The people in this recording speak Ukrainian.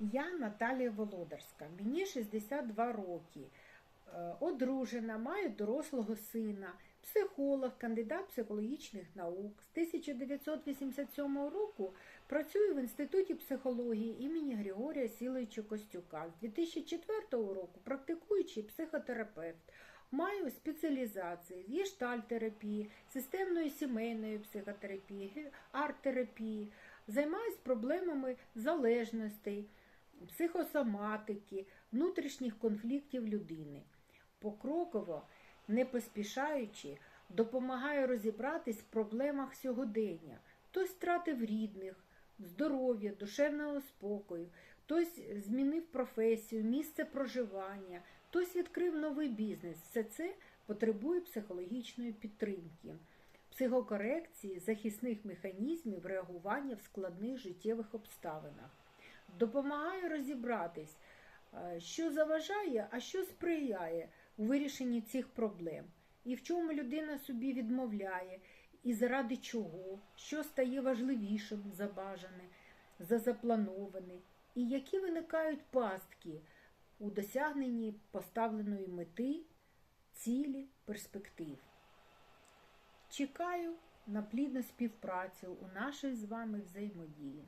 Я Наталія Володарська, мені 62 роки. Е, Одружена, маю дорослого сина, психолог, кандидат психологічних наук. З 1987 року працюю в Інституті психології імені Григорія Сіловича Костюка. З 2004 року практикуючий психотерапевт. Маю спеціалізації з гештальтерапії, системної сімейної психотерапії, арт-терапії. Займаюсь проблемами залежностей, психосоматики, внутрішніх конфліктів людини. Покроково, не поспішаючи, допомагаю розібратись в проблемах сьогодення. Хтось втратив рідних, здоров'я, душевного спокою, хтось змінив професію, місце проживання, хтось відкрив новий бізнес. Все це потребує психологічної підтримки, психокорекції, захисних механізмів реагування в складних життєвих обставинах. Допомагаю розібратись, е, що заважає, а що сприяє у вирішенні цих проблем, і в чому людина собі відмовляє, і заради чого, що стає важливішим за бажане, за заплановане, і які виникають пастки у досягненні поставленої мети, цілі, перспектив. Чекаю на плідну співпрацю у нашій з вами взаємодії.